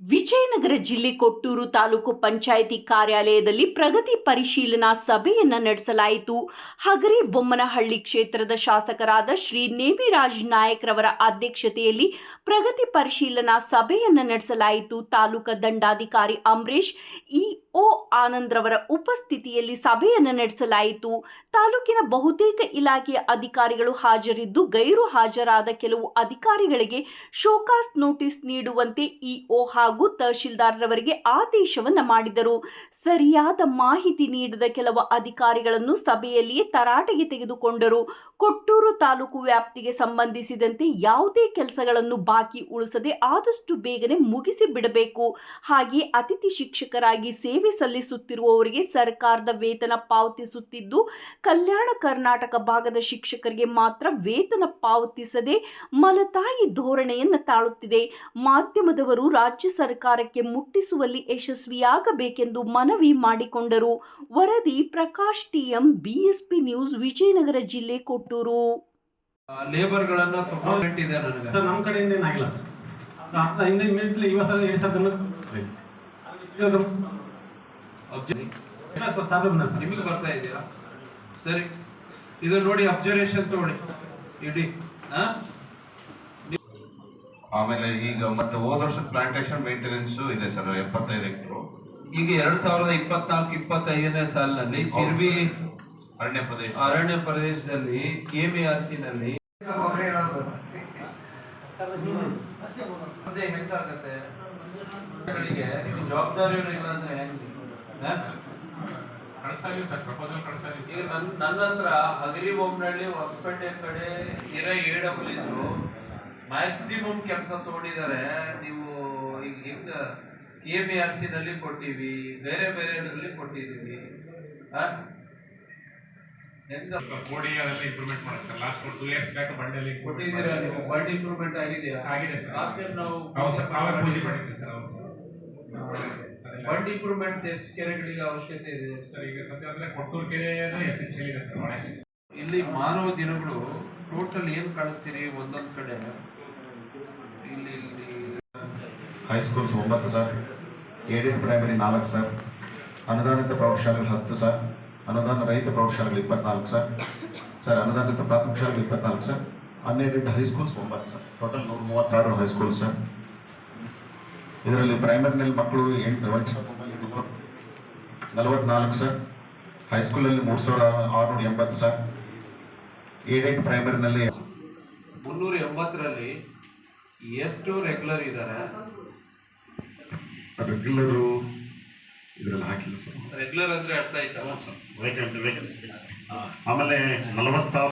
ವಿಜಯನಗರ ಜಿಲ್ಲೆ ಕೊಟ್ಟೂರು ತಾಲೂಕು ಪಂಚಾಯಿತಿ ಕಾರ್ಯಾಲಯದಲ್ಲಿ ಪ್ರಗತಿ ಪರಿಶೀಲನಾ ಸಭೆಯನ್ನ ನಡೆಸಲಾಯಿತು. ಹಗರಿ ಬೊಮ್ಮನಹಳ್ಳಿ ಕ್ಷೇತ್ರದ ಶಾಸಕರಾದ ಶ್ರೀ ನೇಮಿರಾಜ್ ನಾಯಕ್ ರವರ ಅಧ್ಯಕ್ಷತೆಯಲ್ಲಿ ಪ್ರಗತಿ ಪರಿಶೀಲನಾ ಸಭೆಯನ್ನ ನಡೆಸಲಾಯಿತು. ತಾಲೂಕಾ ದಂಡಾಧಿಕಾರಿ ಅಂಬರೀಶ್ ಇಒ ಆನಂದ್ ರವರ ಉಪಸ್ಥಿತಿಯಲ್ಲಿ ಸಭೆಯನ್ನು ನಡೆಸಲಾಯಿತು. ತಾಲೂಕಿನ ಬಹುತೇಕ ಇಲಾಖೆಯ ಅಧಿಕಾರಿಗಳು ಹಾಜರಿದ್ದು ಗೈರು ಹಾಜರಾದ ಕೆಲವು ಅಧಿಕಾರಿಗಳಿಗೆ ಶೋಕಾಸ್ ನೋಟಿಸ್ ನೀಡುವಂತೆ ಇಒ ಹಾಗೂ ತಹಶೀಲ್ದಾರರವರಿಗೆ ಆದೇಶವನ್ನು ಆದೇಶವನ್ನ ಮಾಡಿದರು. ಸರಿಯಾದ ಮಾಹಿತಿ ನೀಡದ ಕೆಲವು ಅಧಿಕಾರಿಗಳನ್ನು ಸಭೆಯಲ್ಲಿಯೇ ತರಾಟೆಗೆ ತೆಗೆದುಕೊಂಡರು. ಕೊಟ್ಟೂರು ತಾಲೂಕು ವ್ಯಾಪ್ತಿಗೆ ಸಂಬಂಧಿಸಿದಂತೆ ಯಾವುದೇ ಕೆಲಸಗಳನ್ನು ಬಾಕಿ ಉಳಿಸದೆ ಆದಷ್ಟು ಬೇಗನೆ ಮುಗಿಸಿ ಬಿಡಬೇಕು. ಹಾಗೆಯೇ ಅತಿಥಿ ಶಿಕ್ಷಕರಾಗಿ ಸೇವೆ ಸಲ್ಲಿಸುತ್ತಿರುವವರಿಗೆ ಸರ್ಕಾರದ ವೇತನ ಪಾವತಿಸುತ್ತಿದ್ದು ಕಲ್ಯಾಣ ಕರ್ನಾಟಕ ಭಾಗದ ಶಿಕ್ಷಕರಿಗೆ ಮಾತ್ರ ವೇತನ ಪಾವತಿಸದೆ ಮಲತಾಯಿ ಧೋರಣೆಯನ್ನು ತಾಳುತ್ತಿದೆ. ಮಾಧ್ಯಮದವರು ರಾಜ್ಯ ಸರ್ಕಾರಕ್ಕೆ ಮುಟ್ಟಿಸುವಲ್ಲಿ ಯಶಸ್ವಿಯಾಗಬೇಕೆಂದು ಮನವಿ ಮಾಡಿಕೊಂಡರು. ವರದಿ Prakash TM BSP news Vijayanagara ಜಿಲ್ಲೆ ಕೊಟ್ಟೂರು. ಲೇಬರ್ ಗಳನ್ನ ತಗೊಂಡ್ ಇದೆ ನನಗೆ. ಸರ್ ನಮ್ಮ ಕಡೆಯಿಂದ ಏನಾಗಿಲ್ಲ ಸರ್. ಆ- ಹಿಂದೆ ಇಮಿಡಿಯೇಟ್ಲಿ ಇವತ್ತು ಸರ್ ಹೇಳಿ ಸರ್ ನಿಮಗೆ ಬರ್ತಾ ಇದೆಯಾ? ಸರಿ. ಇದು ನೋಡಿ ಅಬ್ಸರ್ವೇಷನ್ ತಗೊಳ್ಳಿ. ಇಡಿ. ಆಮೇಲೆ ಈಗ ಮತ್ತೆ ಹೋದ ವರ್ಷ ಪ್ಲಾಂಟೇಶನ್ ಮೇಂಟೆನೆನ್ಸ್ ಇದೆ ಸರ್ ಎಪ್ಪತ್ತೈದು ಎಕರೆ ಈಗ ಎರಡ್ ಸಾವಿರದ ಇಪ್ಪತ್ನಾಲ್ಕು ಇಪ್ಪತ್ತೈದನೇ ಸಾಲಿನಲ್ಲಿ ಚಿರ್ವಿ ಅರಣ್ಯ ಪ್ರದೇಶ. ಅರಣ್ಯ ಪ್ರದೇಶದಲ್ಲಿ ಕೆಮಿಆರ್ಸಿ ನಲ್ಲಿ ಅದೇ ಹೆಚ್ಚಾಗತ್ತೆ. ಜವಾಬ್ದಾರಿ ನೀವು ಜವಾಬ್ದಾರಿಯವರು ಇಲ್ಲ ಅಂದ್ರೆ ಹೆಂಗೆ? ಈಗ ನನ್ ನನ್ನ ಹತ್ರ ಹಗರಿ ಬೊಮ್ಮನಹಳ್ಳಿ ಹೊಸಪೇಟೆ ಕಡೆ ಇರೋ ಎ ಡಬ್ಲ್ಯೂಸು ಮ್ಯಾಕ್ಸಿಮಮ್ ಕೆಲಸ ತಗೊಂಡಿದ್ದಾರೆ ನೀವು ಈಗ ಹಿಂಗ ಕೆ ಬಿ ಆರ್ ಸಿ ನಲ್ಲಿ ಕೊಟ್ಟಿವಿ ಬೇರೆ ಬೇರೆ ಇದರಲ್ಲಿ ಕೊಟ್ಟಿದ್ದೀವಿ ಬಂಡಿ ಹೆಂಗ? ಕೋಡಿ ಅದೆಲ್ಲ ಇಂಪ್ರೂವ್ಮೆಂಟ್ ಮಾಡಿ sir. Last two years back ಬಂಡಲ್ಲಿ ಕೊಟ್ಟಿದ್ದೀರಾ ನೀವು? ಬರ್ಡ್ ಇಂಪ್ರೂವ್ಮೆಂಟ್ ಆಗಿದೆಯಾ? ಆಗಿದೆ ಸರ್. ಲಾಸ್ಟ್ ಟೈಮ್ ನಾವು ಹೌದು ಸರ್ ನಾವೇ ಪೂಜೆ ಮಾಡಿದ್ವಿ. ಸರ್. ಬರ್ಡ್ ಇಂಪ್ರೂವ್ಮೆಂಟ್ಸ್ ಎಷ್ಟು ಕೆರೆಗಳಿಗೆ ಅವಶ್ಯಕತೆ ಇದೆ? ಸರ್ ಈಗ ಸದ್ಯ ಅಂದ್ರೆ ಕೊಟ್ಟೂರು ಕೆರೆ ಎಸೆನ್ಷಿಯಲ್ ಇದೆ ಸರ್ ಇಲ್ಲಿ ಮಾನವ ದಿನಗಳು ಟೋಟಲ್ ಏನು ಕಾಣಿಸ್ತೀರಿ ಒಂದೊಂದು ಕಡೆ? ಇಲ್ಲಿ ಇಲ್ಲಿ. ಹೈಸ್ಕೂಲ್ಸ್ ಒಂಬತ್ತು ಸರ್ ಏಡಿಯನ್ ಪ್ರೈಮರಿ ನಾಲ್ಕು ಸರ್ ಅನುದಾನಿತ ಪ್ರೌಢಶಾಲೆಗಳು ಹತ್ತು ಸರ್ ಅನುದಾನ ರಹಿತ ಪ್ರೌಢಶಾಲೆಗಳು ಇಪ್ಪತ್ನಾಲ್ಕು ಸರ್ ಸರ್ ಅನುದಾನಿತ ಪ್ರಾಥಮಿಕ ಶಾಲೆಗಳು ಇಪ್ಪತ್ನಾಲ್ಕು ಸರ್ ಹನ್ನೆರಡು ಹೈಸ್ಕೂಲ್ಸ್ ಒಂಬತ್ತು ಸರ್ ಟೋಟಲ್ ನೂರ ಮೂವತ್ತಾರು ಹೈಸ್ಕೂಲ್ ಸರ್ ಇದರಲ್ಲಿ ಪ್ರೈಮರಿನಲ್ಲಿ ಮಕ್ಕಳು ಎಂಟು ಒಂದು ನಲವತ್ನಾಲ್ಕು ಸರ್ ಹೈಸ್ಕೂಲಲ್ಲಿ ಮೂರು ಸಾವಿರದ ಆರುನೂರ ಎಂಬತ್ತು ಸರ್ ಏಡೆಡ್ ಪ್ರೈಮರಿನಲ್ಲಿ ಮುನ್ನೂರ ಎಂಬತ್ತರಲ್ಲಿ ಎಷ್ಟು ರೆಗ್ಯುಲರ್ ಇದ್ದಾರೆ ರೆಗ್ಯುಲರು ಇದರಲ್ಲಿ ಹಾಕಿಲ್ಲ ಸರ್ ರೆಗ್ಯುಲರ್ ಅಂದರೆ ಅರ್ಥ ಆಯ್ತಾ? ಆಮೇಲೆ ನಲವತ್ತಾರು